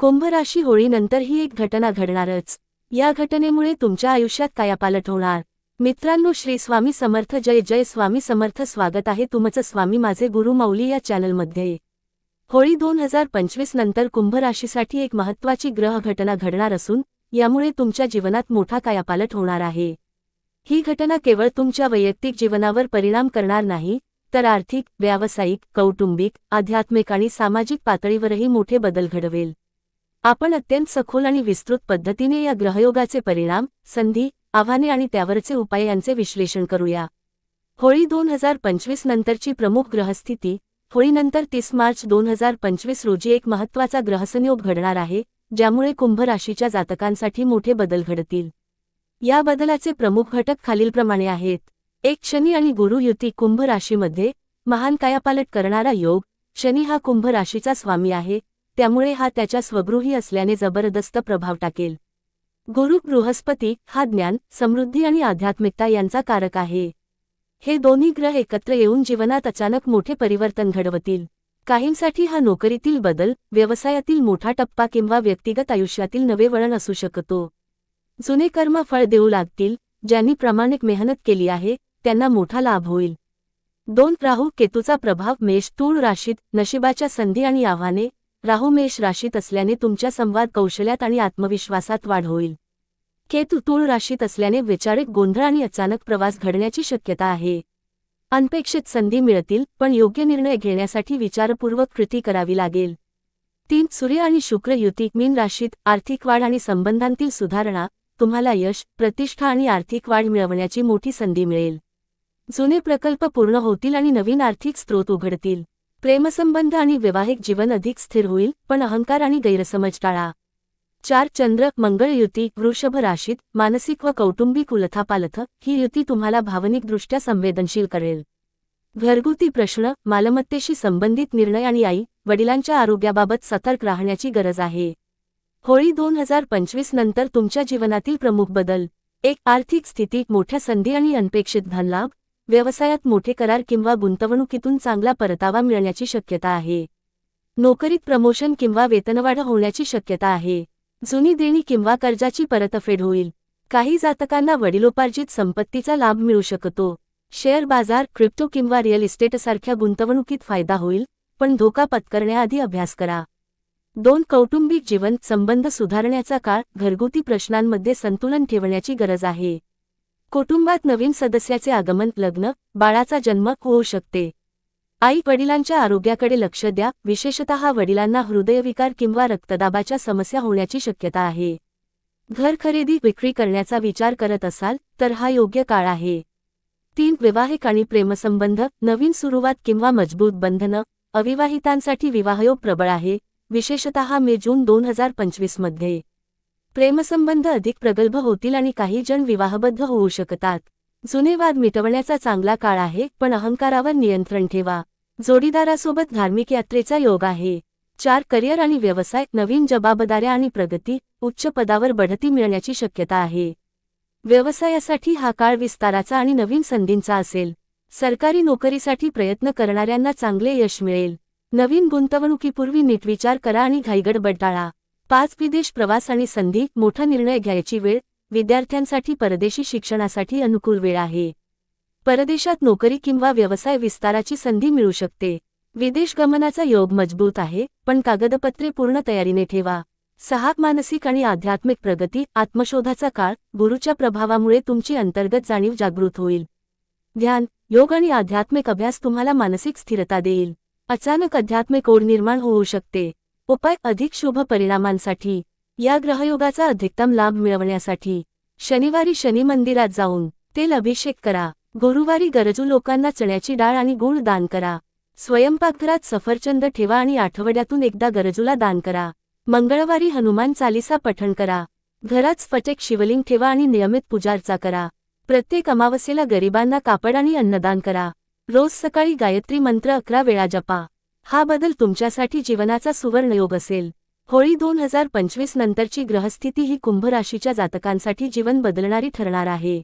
कुंभराशी होळीनंतर ही एक घटना घडणारच. या घटनेमुळे तुमच्या आयुष्यात कायापालट होणार. मित्रांनो श्री स्वामी समर्थ जय जय स्वामी समर्थ स्वागत आहे तुमचं स्वामी माझे गुरु मौली या चॅनलमध्ये. होळी दोन हजार पंचवीस नंतर कुंभराशीसाठी एक महत्त्वाची ग्रह घटना घडणार असून यामुळे तुमच्या जीवनात मोठा कायापालट होणार आहे. ही घटना केवळ तुमच्या वैयक्तिक जीवनावर परिणाम करणार नाही तर आर्थिक व्यावसायिक कौटुंबिक आध्यात्मिक आणि सामाजिक पातळीवरही मोठे बदल घडवेल. आपण अत्यंत सखोल आणि विस्तृत पद्धतीने या ग्रहयोगाचे परिणाम संधी आव्हाने आणि त्यावरचे उपाय यांचे विश्लेषण करूया. होळी दोन हजार पंचवीस नंतरची प्रमुख ग्रहस्थिती होळीनंतर तीस मार्च दोन हजार पंचवीस रोजी एक महत्त्वाचा ग्रहसंयोग घडणार आहे ज्यामुळे कुंभ राशीच्या जातकांसाठी मोठे बदल घडतील. या बदलाचे प्रमुख घटक खालीलप्रमाणे आहेत. एक शनी आणि गुरु युती कुंभ राशीमध्ये महान कायापालट करणारा योग शनी हा कुंभ राशीचा स्वामी आहे त्यामुळे हा त्याच्या स्वगृही असल्याने जबरदस्त प्रभाव टाकेल. गुरु बृहस्पती हा ज्ञान समृद्धी आणि आध्यात्मिकता यांचा कारक आहे. हे दोन्ही ग्रह एकत्र येऊन जीवनात अचानक मोठे परिवर्तन घडवतील. काहींसाठी हा नोकरीतील बदल व्यवसायातील मोठा टप्पा किंवा व्यक्तिगत आयुष्यातील नवे वळण असू शकतो. जुने कर्म फळ देऊ लागतील ज्यांनी प्रामाणिक मेहनत केली आहे त्यांना मोठा लाभ होईल. दोन राहू केतूचा प्रभाव मेष तूळ राशीत नशिबाच्या संधी आणि आव्हाने राहू मेष राशीत असल्याने तुमच्या संवाद कौशल्यात आणि आत्मविश्वासात वाढ होईल. केतू तूळ राशीत असल्याने वैचारिक गोंधळ आणि अचानक प्रवास घडण्याची शक्यता आहे. अनपेक्षित संधी मिळतील पण योग्य निर्णय घेण्यासाठी विचारपूर्वक कृती करावी लागेल. तीन सूर्य आणि शुक्र युती मीन राशीत आर्थिक वाढ आणि संबंधांतील सुधारणा तुम्हाला यश प्रतिष्ठा आणि आर्थिक वाढ मिळवण्याची मोठी संधी मिळेल. जुने प्रकल्प पूर्ण होतील आणि नवीन आर्थिक स्रोत उघडतील. प्रेमसंबंध आणि वैवाहिक जीवन अधिक स्थिर होईल पण अहंकार आणि गैरसमज टाळा. चार चंद्र मंगळ युती वृषभ राशीत मानसिक व कौटुंबिक उलथापालथ ही युती तुम्हाला भावनिकदृष्ट्या संवेदनशील करेल. घरगुती प्रश्न मालमत्तेशी संबंधित निर्णय आणि आई वडिलांच्या आरोग्याबाबत सतर्क राहण्याची गरज आहे. होळी दोन हजार पंचवीस नंतर तुमच्या जीवनातील प्रमुख बदल. एक आर्थिक स्थिती मोठ्या संधी आणि अनपेक्षित धनलाभ. व्यवसायात मोठे करार किंवा गुंतवणुकीतून चांगला परतावा मिळण्याची शक्यता आहे. नोकरीत प्रमोशन किंवा वेतनवाढ होण्याची शक्यता आहे. जुनी देणी किंवा कर्जाची परतफेड होईल. काही जातकांना वडिलोपार्जित संपत्तीचा लाभ मिळू शकतो. शेअर बाजार क्रिप्टो किंवा रिअल इस्टेटसारख्या गुंतवणुकीत फायदा होईल पण धोका पत्करण्याआधी अभ्यास करा. दोन कौटुंबिक जीवन संबंध सुधारण्याचा काळ घरगुती प्रश्नांमध्ये संतुलन ठेवण्याची गरज आहे. कुटुंबात नवीन सदस्याचे आगमन लग्न बाळाचा जन्म होऊ शकते. आई वडिलांच्या आरोग्याकडे लक्ष द्या. विशेषतः वडिलांना हृदयविकार किंवा रक्तदाबाच्या समस्या होण्याची शक्यता आहे. घर खरेदी विक्री करण्याचा विचार करत असाल तर हा योग्य काळ आहे. तीन वैवाहिक आणि प्रेमसंबंध नवीन सुरुवात किंवा मजबूत बंधनं अविवाहितांसाठी विवाहयोग प्रबळ आहे. विशेषतः मे जून दोन हजार पंचवीसमध्ये प्रेमसंबंध अधिक प्रगल्भ होतील आणि काही जण विवाहबद्ध होऊ शकतात. जुने वाद मिटवण्याचा चांगला काळ आहे पण अहंकारावर नियंत्रण ठेवा. जोडीदारासोबत धार्मिक यात्रेचा योग आहे. चार करिअर आणि व्यवसाय नवीन जबाबदाऱ्या आणि प्रगती उच्च पदावर बढती मिळण्याची शक्यता आहे. व्यवसायासाठी हा काळ विस्ताराचा आणि नवीन संधींचा असेल. सरकारी नोकरीसाठी प्रयत्न करणाऱ्यांना चांगले यश मिळेल. नवीन गुंतवणुकीपूर्वी नीट विचार करा आणि घाईगड बटाळा पाच विदेश प्रवास आणि संधी मोठा निर्णय घ्यायची वेळ विद्यार्थ्यांसाठी परदेशी शिक्षणासाठी अनुकूल वेळ आहे. परदेशात नोकरी किंवा व्यवसाय विस्ताराची संधी मिळू शकते. विदेश गमनाचा योग मजबूत आहे पण कागदपत्रे पूर्ण तयारीने ठेवा. सहा मानसिक आणि आध्यात्मिक प्रगती आत्मशोधाचा काळ गुरुच्या प्रभावामुळे तुमची अंतर्गत जाणीव जागृत होईल. ध्यान योग आणि आध्यात्मिक अभ्यास तुम्हाला मानसिक स्थिरता देईल. अचानक अध्यात्मिक ओढ निर्माण होऊ शकते. उपाय अधिक शुभ परिणामांसाठी या ग्रहयोगाचा अधिकतम लाभ मिळवण्यासाठी शनिवारी शनी मंदिरात जाऊन तेल अभिषेक करा. गुरुवारी गरजू लोकांना चण्याची डाळ आणि गुळ दान करा. स्वयंपाकघरात सफरचंद ठेवा आणि आठवड्यातून एकदा गरजूला दान करा. मंगळवारी हनुमान चालिसा पठण करा. घरात स्फटेक शिवलिंग ठेवा आणि नियमित पूजार्चा करा. प्रत्येक अमावस्येला गरिबांना कापड आणि अन्नदान करा. रोज सकाळी गायत्री मंत्र अकरा वेळा जपा. हा बदल तुमच्यासाठी जीवनाचा सुवर्णयोग असेल. होळी दोन हजार पंचवीस नंतरची ग्रहस्थिती ही कुंभ राशीच्या जातकांसाठी जीवन बदलणारी ठरणार आहे.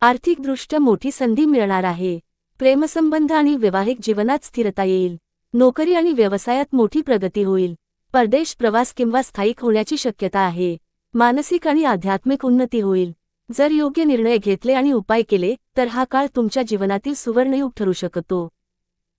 आर्थिकदृष्ट्या मोठी संधी मिळणार आहे. प्रेमसंबंध आणि वैवाहिक जीवनात स्थिरता येईल. नोकरी आणि व्यवसायात मोठी प्रगती होईल. परदेश प्रवास किंवा स्थायिक होण्याची शक्यता आहे. मानसिक आणि आध्यात्मिक उन्नती होईल. जर योग्य निर्णय घेतले आणि उपाय केले तर हा काळ तुमच्या जीवनातील सुवर्णयुग ठरू शकतो.